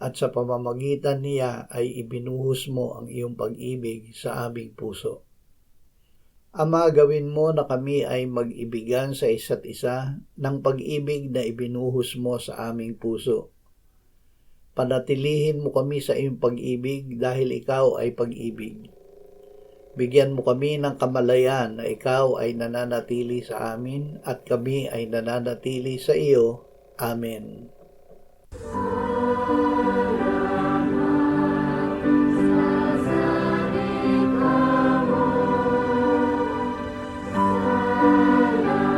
at sa pamamagitan niya ay ibinuhos mo ang iyong pag-ibig sa aming puso. Ama, gawin mo na kami ay mag-ibigan sa isa't isa ng pag-ibig na ibinuhos mo sa aming puso. Panatilihin mo kami sa iyong pag-ibig dahil ikaw ay pag-ibig. Bigyan mo kami ng kamalayan na ikaw ay nananatili sa amin at kami ay nananatili sa iyo. Amen. Oh,